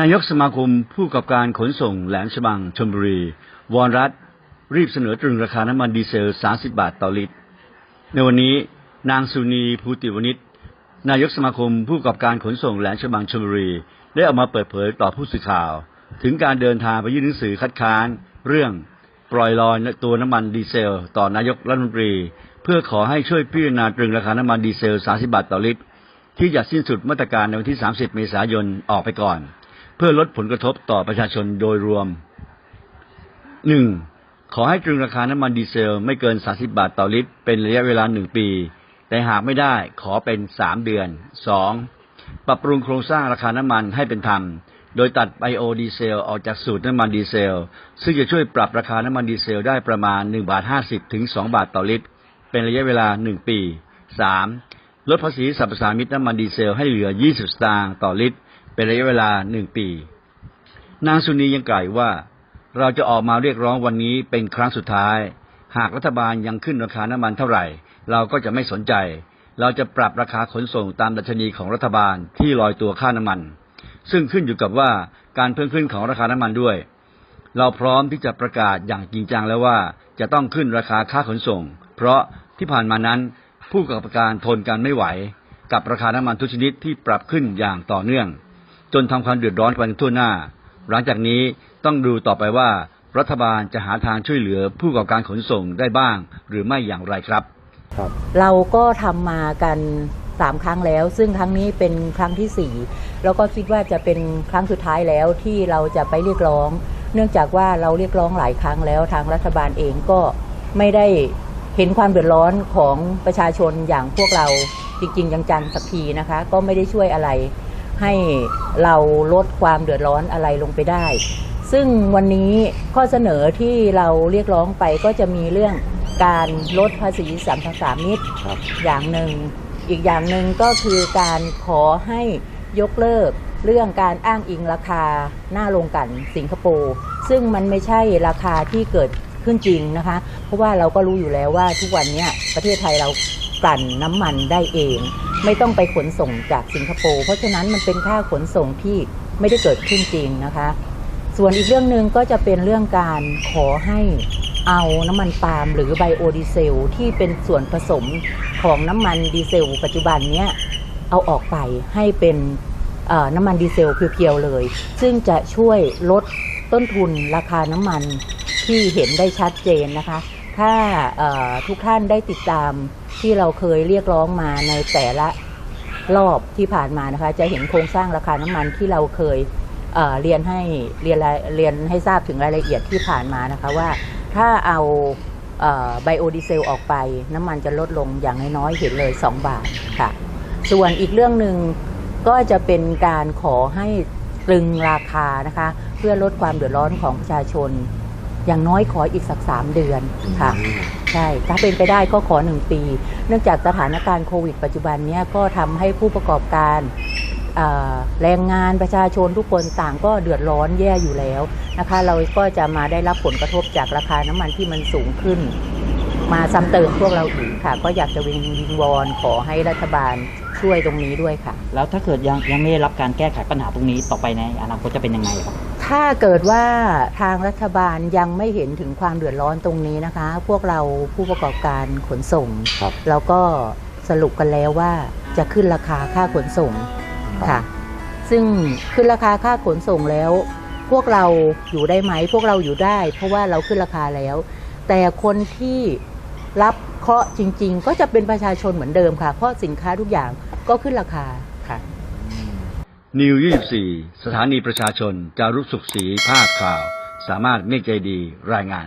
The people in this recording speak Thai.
นายกสมาคมผู้ประกอบการขนส่งแหลมฉบังชลบุรี วอนรัฐ รีบเสนอตรึงราคาน้ำมันดีเซล 30 บาทต่อลิตร ในวันนี้นางสุนีภูติวณิชนายกสมาคมผู้ประกอบการขนส่งแหลมฉบังชลบุรี ได้ออกมาเปิดเผยต่อผู้สื่อข่าว ถึงการเดินทางไปยื่นหนังสือคัดค้าน เรื่องปล่อยลอยตัวน้ำมันดีเซล ต่อนายกรัฐมนตรี เพื่อขอให้ช่วยพิจารณาตรึงราคาน้ำมันดีเซล 30 บาทต่อลิตร ที่จะสิ้นสุดมาตรการในวันที่ 30 เมษายนออกไปก่อน พื่อลดผลกระทบต่อประชาชนโดยรวม 1. ขอให้ตรึงราคาน้ำมันดีเซลไม่เกิน 30 บาทต่อลิตร เป็นระยะเวลา1ปี แต่หากไม่ได้ขอเป็น3เดือน 2. ปรับปรุงโครงสร้างราคาน้ำมันให้เป็นธรรม โดยตัดไบโอดีเซลออกจากสูตรน้ำมันดีเซล ซึ่งจะช่วยปรับราคาน้ำมันดีเซลได้ประมาณ1บาท50ถึง2บาทต่อลิตร เป็นระยะเวลา 1 ปี 3. ลดภาษีสรรพสามิตน้ำมันดีเซลให้เหลือ 20 สตางค์ต่อลิตร เป็นระยะเวลา1ปี นางสุนียังกล่าวว่า เราจะออกมาเรียกร้องวันนี้เป็นครั้งสุดท้าย หากรัฐบาลยังขึ้นราคาน้ำมันเท่าไหร่ เราก็จะไม่สนใจ เราจะปรับราคาขนส่งตามดัชนีของรัฐบาลที่ลอยตัวค่าน้ำมัน ซึ่งขึ้นอยู่กับว่าการเพิ่มขึ้นของราคาน้ำมันด้วย เราพร้อมที่จะประกาศอย่างจริงจังแล้วว่า จะต้องขึ้นราคาค่าขนส่ง เพราะที่ผ่านมานั้นผู้ประกอบการทนกันไม่ไหว กับราคาน้ำมันทุกชนิดที่ปรับขึ้นอย่างต่อเนื่อง จนทำความเดือดร้อนกันทั่วหน้า หลังจากนี้ต้องดูต่อไปว่ารัฐบาลจะหาทางช่วยเหลือผู้ประกอบการขนส่งได้บ้าง หรือไม่อย่างไรครับ เราก็ทำมากันสามครั้งแล้ว ซึ่งครั้งนี้เป็นครั้งที่สี่แล้วก็คิดว่าจะเป็นครั้งสุดท้ายแล้วที่เราจะไปเรียกร้อง เนื่องจากว่าเราเรียกร้องหลายครั้งแล้วทางรัฐบาลเองก็ไม่ได้เห็นความเดือดร้อนของประชาชนอย่างพวกเราจริง ๆ จังๆสักทีนะคะ ก็ไม่ได้ช่วยอะไร ให้เราลดความเดือดร้อนอะไรลงไปได้ ซึ่งวันนี้ข้อเสนอที่เราเรียกร้องไปก็จะมีเรื่องการลดภาษีสัมภาษามิตรครับอย่างหนึ่ง อีกอย่างหนึ่งก็คือการขอให้ยกเลิกเรื่องการอ้างอิงราคาหน้าโรงกลันสิงคโปร์ซึ่งมันไม่ใช่ราคาที่เกิดขึ้นจริงนะคะ เพราะว่าเราก็รู้อยู่แล้วว่าทุกวันเนี้ยประเทศไทยเรากลั่นน้ำมันได้เอง ไม่ต้องไปขนส่งจากสิงคโปร์เพราะฉะนั้นมันเป็นค่าขนส่งที่ไม่ได้เกิดขึ้นจริงนะคะ ส่วนอีกเรื่องหนึ่งก็จะเป็นเรื่องการขอให้เอาน้ำมันปาล์มหรือไบโอดีเซล ที่เป็นส่วนผสมของน้ำมันดีเซล ปัจจุบันเนี้ยเอาออกไปให้เป็นน้ำมันดีเซลเพียวๆเลย ซึ่งจะช่วยลดต้นทุนราคาน้ำมันที่เห็นได้ชัดเจนนะคะ ถ้าทุกท่านได้ติดตาม ที่เราเคยเรียกร้องมาในแต่ละรอบที่ผ่านมานะคะ จะเห็นโครงสร้างราคาน้ำมันที่เราเคยเเรียนให้เรียนเรียนให้ทราบถึงรายละเอียดที่ผ่านมานะคะว่าถ้าเอาไบโอดีเซลออกไป น้ำมันจะลดลงอย่างน้อยๆเห็นเลย 2 บาทค่ะ ส่วนอีกเรื่องหนึ่งก็จะเป็นการขอให้ตรึงราคานะคะ เพื่อลดความเดือดร้อนของประชาชน อย่างน้อยขออีกสัก 3 เดือนค่ะ ใช่ ถ้าเป็นไปได้ก็ขอ 1 ปี เนื่องจากสถานการณ์โควิดปัจจุบันเนี้ยก็ทำให้ผู้ประกอบการเอ่อแรงงานประชาชนทุกคนต่างก็เดือดร้อนแย่อยู่แล้วนะคะ เราก็จะมาได้รับผลกระทบจากราคาน้ำมันที่มันสูงขึ้น มาซ้ำเติมพวกเราอีกค่ะ ก็อยากจะวิงวิงวอนขอให้รัฐบาลช่วยตรงนี้ด้วยค่ะ แล้วถ้าเกิดยังยังไม่ได้รับการแก้ไขปัญหาตรงนี้ต่อไปในอนาคตจะเป็นยังไงครับ ถ้าเกิดว่าทางรัฐบาลยังไม่เห็นถึงความเดือดร้อนตรงนี้นะคะ พวกเราผู้ประกอบการขนส่ง ครับเราก็สรุปกันแล้วว่าจะขึ้นราคาค่าขนส่งค่ะ ซึ่งขึ้นราคาค่าขนส่งแล้ว พวกเราอยู่ได้ไหม พวกเราอยู่ได้ เพราะว่าเราขึ้นราคาแล้ว แต่คนที่รับเคราะห์จริง ๆ ก็จะเป็นประชาชนเหมือนเดิมค่ะ เพราะสินค้าทุกอย่างก็ขึ้นราคาค่ะ นิว 24 สถานีประชาชน จารุสุขศรีภาคข่าว สามารถเมฆใจดีรายงาน